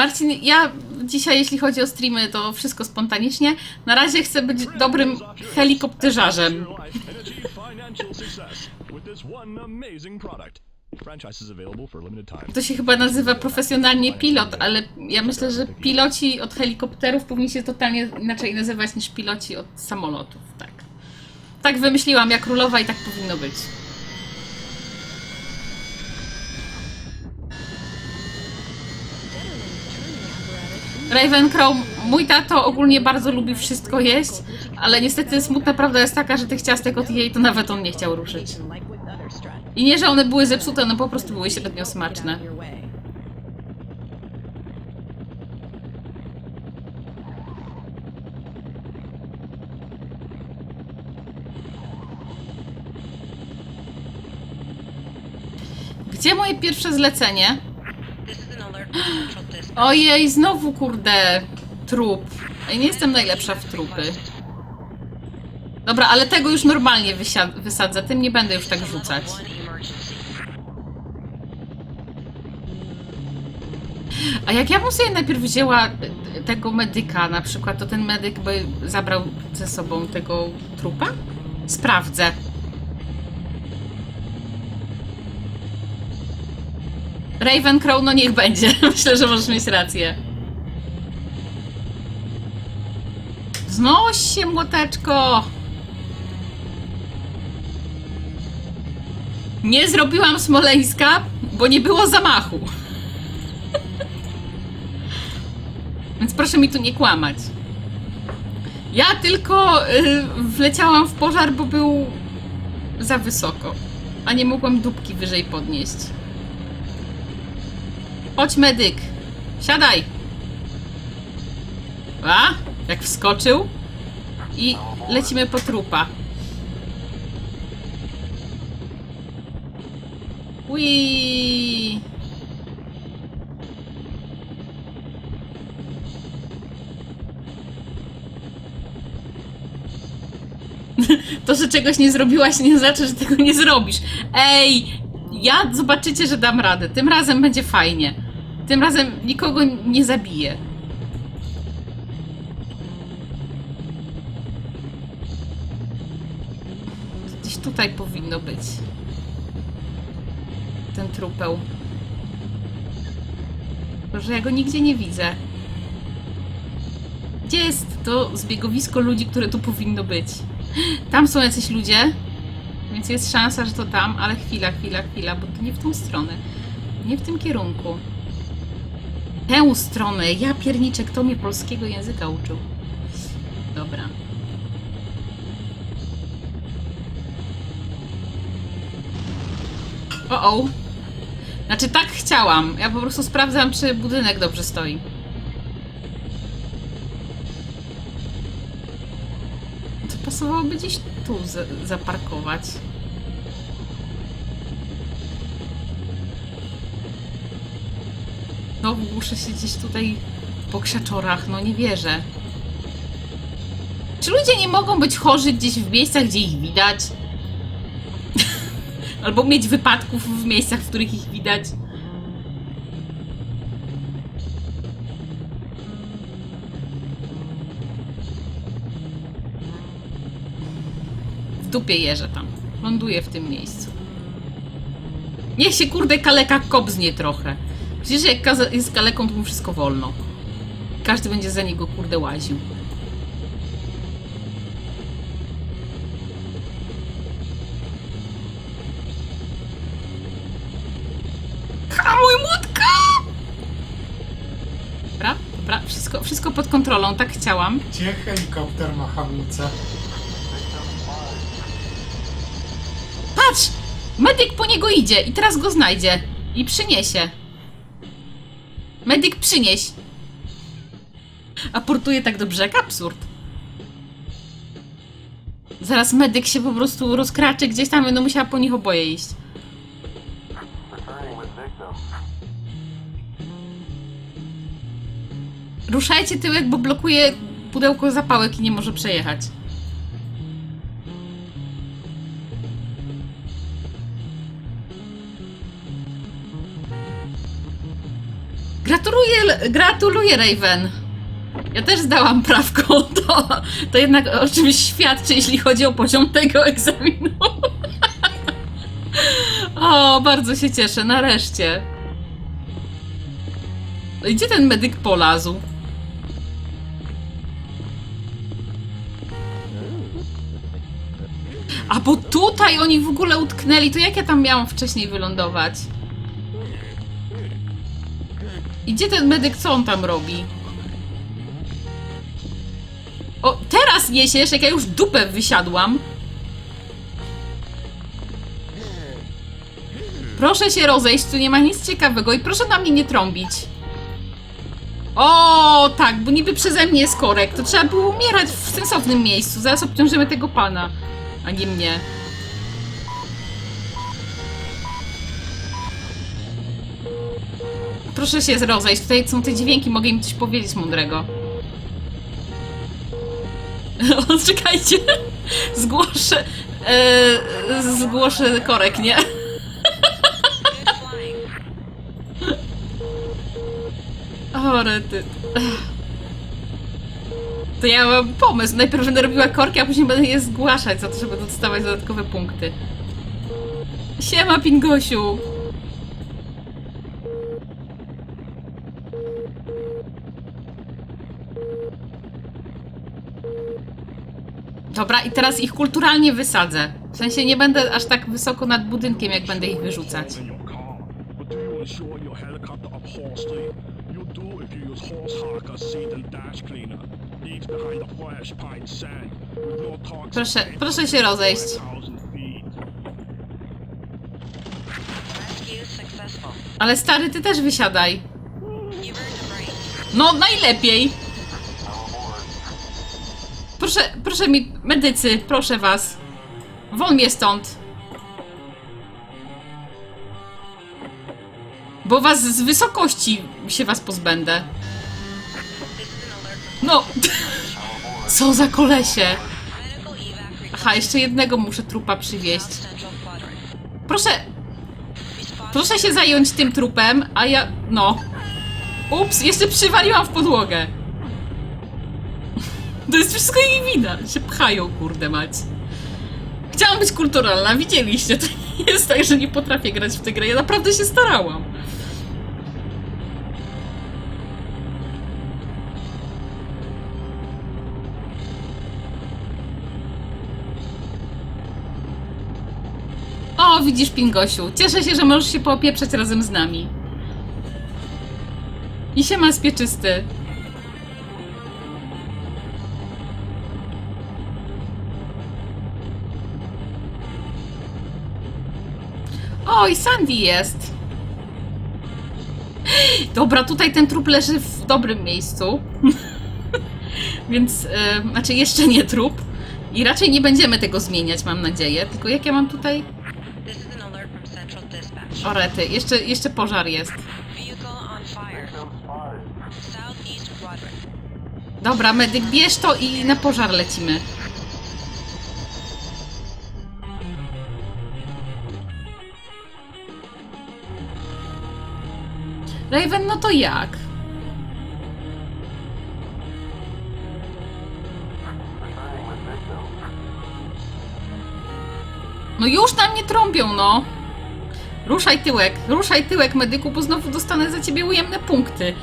Marcin, ja dzisiaj, jeśli chodzi o streamy, to wszystko spontanicznie. Na razie chcę być dobrym helikopterzarzem. To się chyba nazywa profesjonalnie pilot, ale ja myślę, że piloci od helikopterów powinni się totalnie inaczej nazywać niż piloci od samolotów. Tak. Tak wymyśliłam, jak królowa i tak powinno być. Ravencrow, mój tato ogólnie bardzo lubi wszystko jeść, ale niestety smutna prawda jest taka, że tych ciastek od jej to nawet on nie chciał ruszyć. I nie, że one były zepsute, one po prostu były średnio smaczne. Gdzie moje pierwsze zlecenie? Ojej, znowu kurde, trup. Ej, nie jestem najlepsza w trupy. Dobra, ale tego już normalnie wysadzę, tym nie będę już tak rzucać. A jak ja bym sobie najpierw wzięła tego medyka na przykład, to ten medyk by zabrał ze sobą tego trupa? Sprawdzę. Ravencrow, no niech będzie. Myślę, że możesz mieć rację. Znoś się, młoteczko! Nie zrobiłam Smoleńska, bo nie było zamachu. Więc proszę mi tu nie kłamać. Ja tylko y, wleciałam w pożar, bo był za wysoko. A nie mogłam dupki wyżej podnieść. Chodź, medyk. Siadaj. A? Jak wskoczył. I lecimy po trupa. Ui. To, że czegoś nie zrobiłaś, nie znaczy, że tego nie zrobisz. Ej, ja zobaczycie, że dam radę. Tym razem będzie fajnie. Tym razem nikogo nie zabiję. Gdzieś tutaj powinno być. Ten trupeł. Że ja go nigdzie nie widzę. Gdzie jest to zbiegowisko ludzi, które tu powinno być? Tam są jacyś ludzie, więc jest szansa, że to tam, ale chwila, chwila, chwila, bo to nie w tą stronę. Nie w tym kierunku. Tę stronę. Ja pierniczę, kto mnie polskiego języka uczył. Dobra. O, o. Znaczy tak chciałam. Ja po prostu sprawdzam, czy budynek dobrze stoi. To pasowałoby gdzieś tu za- zaparkować. No, muszę się gdzieś tutaj po krzaczorach, no nie wierzę. Czy ludzie nie mogą być chorzy gdzieś w miejscach, gdzie ich widać? Albo mieć wypadków w miejscach, w których ich widać? W dupie jeżę tam. Ląduję w tym miejscu. Niech się kurde kaleka kobznie trochę. Przecież jak jest kaleką, to mu wszystko wolno. Każdy będzie za niego kurde łaził. Hamuj młotka! Dobra, dobra, wszystko, wszystko pod kontrolą, tak chciałam. Gdzie helikopter ma hamulce? Patrz! Medyk po niego idzie i teraz go znajdzie. I przyniesie. Medyk przynieś. A portuje tak do brzeg? Absurd. Zaraz medyk się po prostu rozkraczy gdzieś tam, będą musiała po nich oboje iść. Ruszajcie tyłek, bo blokuje pudełko zapałek i nie może przejechać. Gratuluję, gratuluję Raven. Ja też zdałam prawko. To, to jednak o czymś świadczy, jeśli chodzi o poziom tego egzaminu. O, bardzo się cieszę, nareszcie. No i gdzie ten medyk polazł? A bo tutaj oni w ogóle utknęli, to jak ja tam miałam wcześniej wylądować? I gdzie ten medyk, co on tam robi? O, teraz niesiesz, jak ja już dupę wysiadłam. Proszę się rozejść, tu nie ma nic ciekawego i proszę na mnie nie trąbić. O, tak, bo niby przeze mnie jest korek. To trzeba było umierać w sensownym miejscu. Zaraz obciążymy tego pana, a nie mnie. Proszę się rozejść. Tutaj są te dźwięki, mogę im coś powiedzieć mądrego. O, czekajcie. Zgłoszę. E, zgłoszę korek, nie? O, rety. To ja mam pomysł. Najpierw będę robiła korki, a później będę je zgłaszać za to, żeby dostawać dodatkowe punkty. Siema, Pingosiu. Dobra, i teraz ich kulturalnie wysadzę. W sensie nie będę aż tak wysoko nad budynkiem, jak będę ich wyrzucać. Proszę, proszę się rozejść. 5,000 feet. Rescue successful. Ale stary, ty też wysiadaj. No, najlepiej. Proszę, proszę mi, medycy, proszę was. Won mnie stąd. Bo was z wysokości się was pozbędę. No, co za kolesie. Aha, jeszcze jednego muszę trupa przywieźć. Proszę, proszę się zająć tym trupem, a ja, no. Ups, jeszcze przywaliłam w podłogę. To jest wszystko jej wina. Się pchają, kurde mać. Chciałam być kulturalna, widzieliście. To nie jest tak, że nie potrafię grać w tę grę. Ja naprawdę się starałam. O, widzisz, Pingosiu. Cieszę się, że możesz się poopieprzeć razem z nami. I się ma spieczysty. O, i Sandy jest. Dobra, tutaj ten trup leży w dobrym miejscu. Więc, e, znaczy jeszcze nie trup. I raczej nie będziemy tego zmieniać, mam nadzieję. Tylko jak ja mam tutaj... O rety, jeszcze, jeszcze pożar jest. Dobra, medyk, bierz to i na pożar lecimy. Raven, no to jak? No już na mnie trąbią, no. Ruszaj tyłek, ruszaj tyłek, medyku, bo znowu dostanę za ciebie ujemne punkty.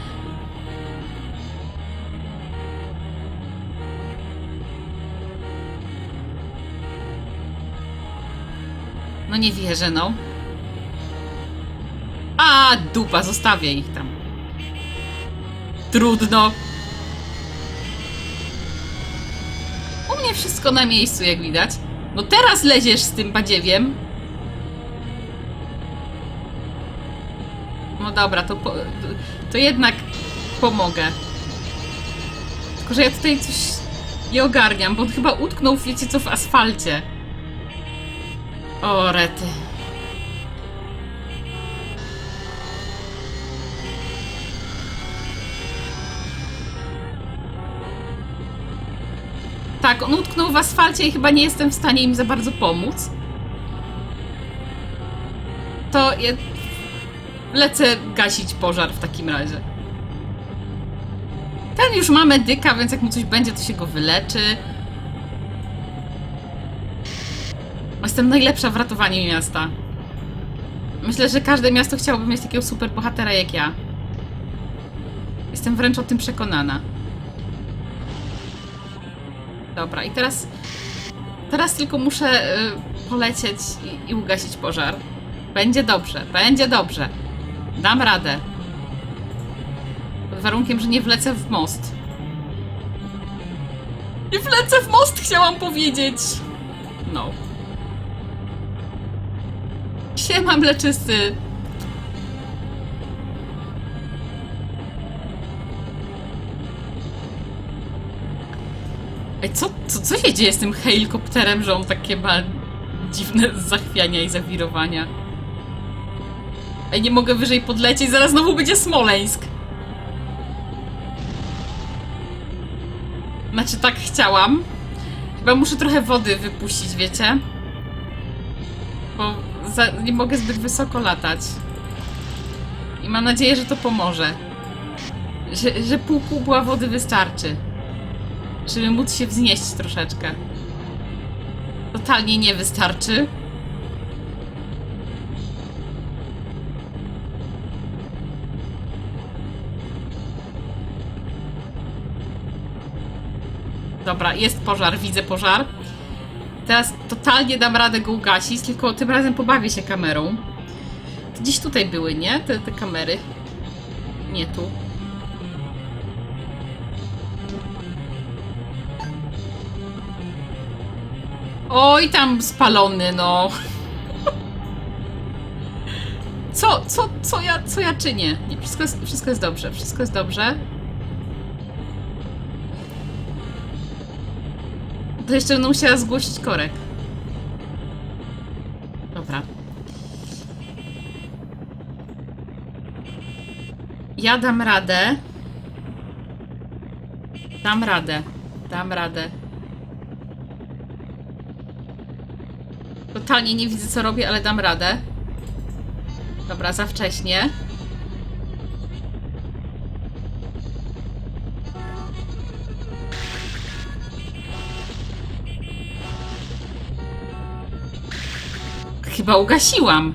No nie wierzę, no. A, dupa, zostawię ich tam. Trudno. U mnie wszystko na miejscu, jak widać. No teraz leziesz z tym badziewiem. No dobra, to, po, to jednak pomogę. Tylko, że ja tutaj coś nie ogarniam, bo on chyba utknął, wiecie co, w asfalcie. O, rety. Tak, on utknął w asfalcie i chyba nie jestem w stanie im za bardzo pomóc. To ja lecę gasić pożar w takim razie. Ten już ma medyka, więc jak mu coś będzie, to się go wyleczy. Jestem najlepsza w ratowaniu miasta. Myślę, że każde miasto chciałoby mieć takiego super bohatera jak ja. Jestem wręcz o tym przekonana. Dobra, i teraz. Teraz tylko muszę y, polecieć i, i ugasić pożar. Będzie dobrze, będzie dobrze. Dam radę. Pod warunkiem, że nie wlecę w most. Nie wlecę w most, chciałam powiedzieć. No. Siema, mleczysty. Ej, co, co, co się dzieje z tym helikopterem, że on takie ma dziwne zachwiania i zawirowania? Ej, nie mogę wyżej podlecieć, zaraz znowu będzie Smoleńsk. Znaczy, tak chciałam. Chyba muszę trochę wody wypuścić, wiecie? Bo za, nie mogę zbyt wysoko latać. I mam nadzieję, że to pomoże. Że, że pół kubła wody wystarczy. Żeby móc się wznieść troszeczkę. Totalnie nie wystarczy. Dobra, jest pożar, widzę pożar. Teraz totalnie dam radę go ugasić, tylko tym razem pobawię się kamerą. Gdzieś tutaj były, nie? Te, te kamery. Nie tu. Oj, tam spalony, no. Co, co, co ja, co ja czynię? Nie, wszystko jest, wszystko jest dobrze, wszystko jest dobrze. To jeszcze będę musiała zgłosić korek. Dobra. Ja dam radę. Dam radę. Dam radę. Totalnie nie widzę co robię, ale dam radę. Dobra, za wcześnie. Chyba ugasiłam.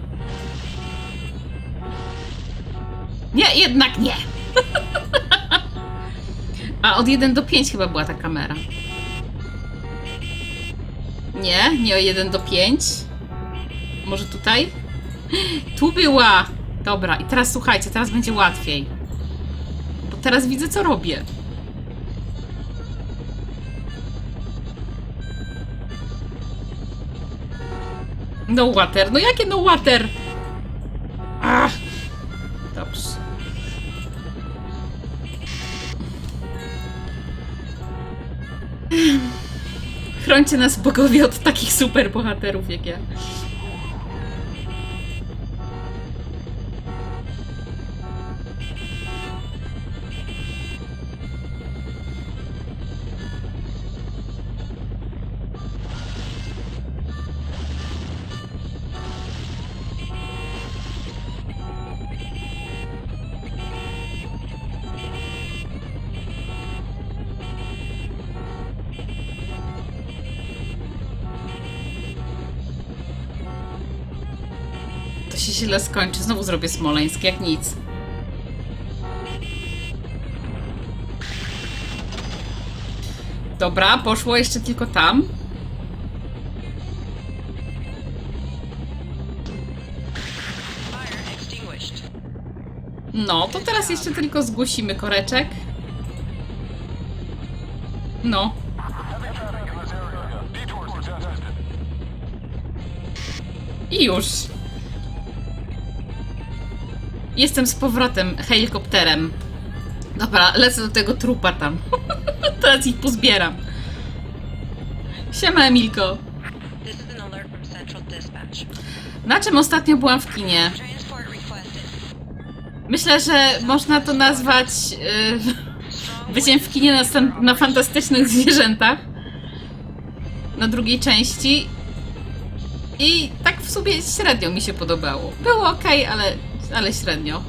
Nie, jednak nie. A od 1 do 5 chyba była ta kamera. Nie, nie o 1 do 5. Może tutaj? Tu była! Dobra, i teraz słuchajcie, teraz będzie łatwiej. Bo teraz widzę, co robię. No water. No jakie no water? Ach. Dobrze. Chrońcie nas bogowie od takich super bohaterów jak ja. Się źle skończy. Znowu zrobię Smoleńsk, jak nic. Dobra, poszło jeszcze tylko tam. No, to teraz jeszcze tylko zgłosimy koreczek. No. I już. Jestem z powrotem helikopterem. Dobra, lecę do tego trupa tam. Teraz ich pozbieram. Siema, Emilko. Na czym ostatnio byłam w kinie? Myślę, że można to nazwać yy, byciem w kinie na, na fantastycznych zwierzętach. Na drugiej części. I tak w sumie średnio mi się podobało. Było ok, ale, ale średnio.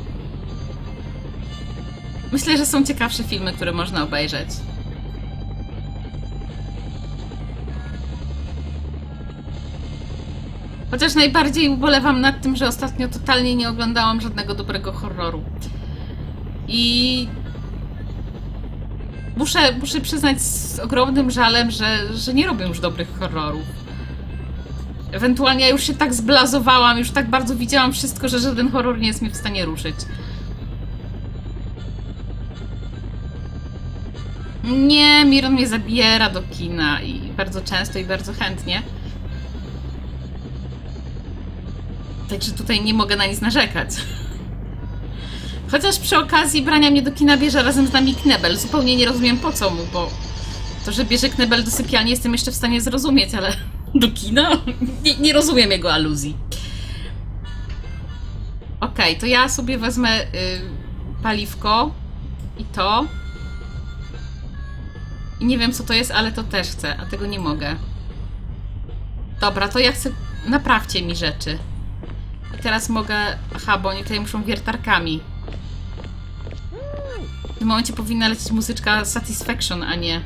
Myślę, że są ciekawsze filmy, które można obejrzeć. Chociaż najbardziej ubolewam nad tym, że ostatnio totalnie nie oglądałam żadnego dobrego horroru. I muszę, muszę przyznać z ogromnym żalem, że, że nie robię już dobrych horrorów. Ewentualnie ja już się tak zblazowałam, już tak bardzo widziałam wszystko, że żaden horror nie jest mnie w stanie ruszyć. Nie, Miron mnie zabiera do kina i bardzo często i bardzo chętnie. Także tutaj nie mogę na nic narzekać. Chociaż przy okazji brania mnie do kina bierze razem z nami Knebel. Zupełnie nie rozumiem po co mu, bo to, że bierze Knebel do sypialni jestem jeszcze w stanie zrozumieć, ale do kina? Nie, nie rozumiem jego aluzji. Okej, to ja sobie wezmę y, paliwko i to. I nie wiem co to jest, ale to też chcę, a tego nie mogę. Dobra, to ja chcę. Naprawcie mi rzeczy. I teraz mogę. Aha, bo oni tutaj muszą wiertarkami. W tym momencie powinna lecieć muzyczka Satisfaction, a nie.